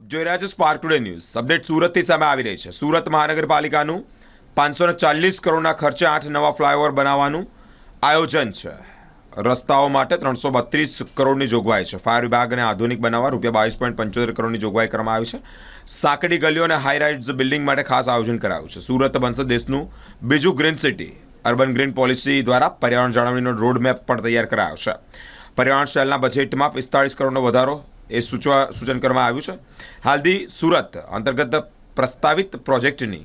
જોઈ રહ્યા છો સ્પાર્ક ટુડે ન્યૂઝ અપડેટ સુરતથી સામે આવી રહી છે. સુરત મહાનગરપાલિકાનું પાંચસો ને ચાલીસ કરોડના ખર્ચે આઠ નવા ફ્લાયઓવર બનાવવાનું આયોજન છે. રસ્તાઓ માટે ત્રણસો બત્રીસ કરોડની જોગવાઈ છે. ફાયર વિભાગને આધુનિક બનાવવા રૂપિયા બાવીસ પોઈન્ટ પંચોતેર કરોડની જોગવાઈ કરવામાં આવી છે. સાંકડી ગલીઓ અને હાઈ રાઇડ્સ બિલ્ડિંગ માટે ખાસ આયોજન કરાયું છે. સુરત બનશે દેશનું બીજું green city urban green policy દ્વારા પર્યાવરણ જાળવણીનો રોડ મેપ પણ તૈયાર કરાયો છે. પર્યાવરણ સેલના બજેટમાં પિસ્તાળીસ કરોડનો વધારો એ સૂચવા સૂચન કરવામાં આવ્યું છે. હાલથી સુરત અંતર્ગત પ્રસ્તાવિત પ્રોજેક્ટની,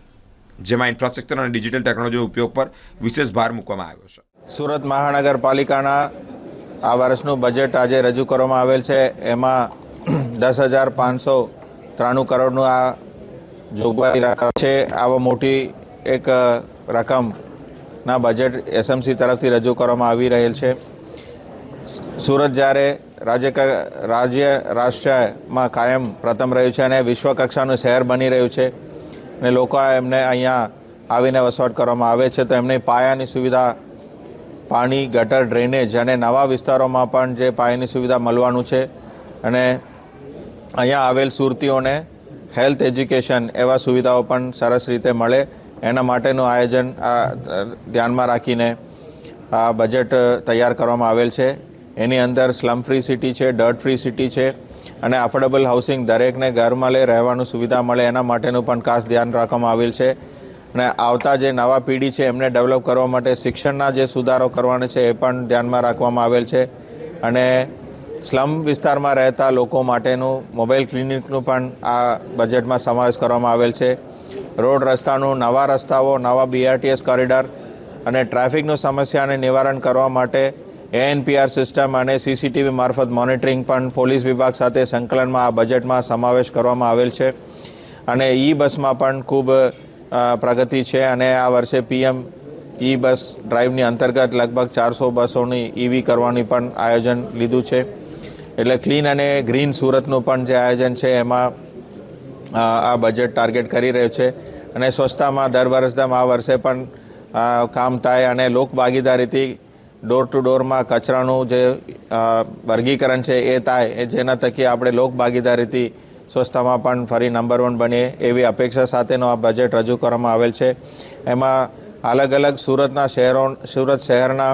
જેમાં ઇન્ફ્રાસ્ટ્રક્ચર અને ડિજિટલ ટેકનોલોજીનો ઉપયોગ પર વિશેષ ભાર મૂકવામાં આવ્યો છે. સુરત મહાનગરપાલિકાના આ વર્ષનું બજેટ આજે રજૂ કરવામાં આવેલ છે. એમાં દસ હજાર પાંચસો ત્રાણું કરોડનું આ જોગવાઈ રકમ છે. આવા મોટી એક રકમના બજેટ એસએમસી તરફથી રજૂ કરવામાં આવી રહેલ છે. સુરત જ્યારે રાજ્ય રાજ્ય રાષ્ટ્રમાં કાયમ પ્રથમ રહ્યું છે અને વિશ્વ કક્ષાનું શહેર બની રહ્યું છે. અને લોકો એમને અહીંયા આવીને વસવાટ કરવામાં આવે છે. તો એમની પાયાની સુવિધા, પાણી, ગટર, ડ્રેનેજ અને નવા વિસ્તારોમાં પણ જે પાયાની સુવિધા મળવાનું છે. અને અહીંયા આવેલ સુરતીઓને હેલ્થ એજ્યુકેશન એવા સુવિધાઓ પણ સરસ રીતે મળે. એના માટેનું આયોજન આ ધ્યાનમાં રાખીને આ બજેટ તૈયાર કરવામાં આવેલ છે. એની અંદર સ્લમ ફ્રી સિટી છે ડર્ટ ફ્રી સિટી છે અને અફોર્ડેબલ હાઉસિંગ દરેકને ઘરમાં લે રહેવાનું સુવિધા મળે એના માટેનું પણ ખાસ ધ્યાન રાખવામાં આવેલ છે. અને આવતા જે નવા પેઢી છે, એમને ડેવલપ કરવા માટે શિક્ષણના જે સુધારો કરવાના છે એ પણ ધ્યાનમાં રાખવામાં આવેલ છે. અને સ્લમ વિસ્તારમાં રહેતા લોકો માટેનું મોબાઈલ ક્લિનિકનું પણ આ બજેટમાં સમાવેશ કરવામાં આવેલ છે. રોડ રસ્તાનું નવા રસ્તાઓ, નવા બીઆરટીએસ કોરિડોર અને ટ્રાફિકનું સમસ્યાને નિવારણ કરવા માટે એએનપીઆર સિસ્ટમ અને સીસીટીવી મારફત મોનિટરિંગ પણ પોલીસ વિભાગ સાથે સંકલનમાં આ બજેટમાં સમાવેશ કરવામાં આવેલ છે. અને ઈ બસમાં પણ ખૂબ પ્રગતિ છે અને આ વર્ષે પીએમ ઈ બસ ડ્રાઈવની અંતર્ગત લગભગ ચારસો બસોની ઈવી કરવાની પણ આયોજન લીધું છે. એટલે ક્લીન અને ગ્રીન સુરતનું પણ જે આયોજન છે એમાં આ બજેટ ટાર્ગેટ કરી રહ્યું છે. અને સ્વચ્છતામાં દર વર્ષ દમ આ વર્ષે પણ કામ થાય અને લોક ભાગીદારીથી ડોર ટુ ડોરમાં કચરાનું જે વર્ગીકરણ છે એ થાય જેના થકી આપણે લોક ભાગીદારીથી સ્વચ્છતામાં પણ ફરી નંબર વન બનીએ એવી અપેક્ષા સાથેનો આ બજેટ રજૂ કરવામાં આવેલ છે. એમાં અલગ અલગ સુરતના શહેરો સુરત શહેરના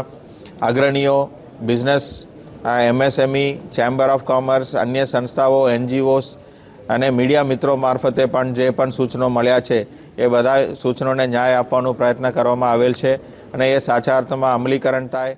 અગ્રણીઓ business MSME chamber of commerce અન્ય સંસ્થાઓ એનજીઓસ અને મીડિયા મિત્રો મારફતે પણ જે પણ સૂચનો મળ્યા છે, એ બધા સૂચનોને ન્યાય આપવાનો પ્રયત્ન કરવામાં આવેલ છે. અને એ સાચા અર્થમાં અમલીકરણ થાય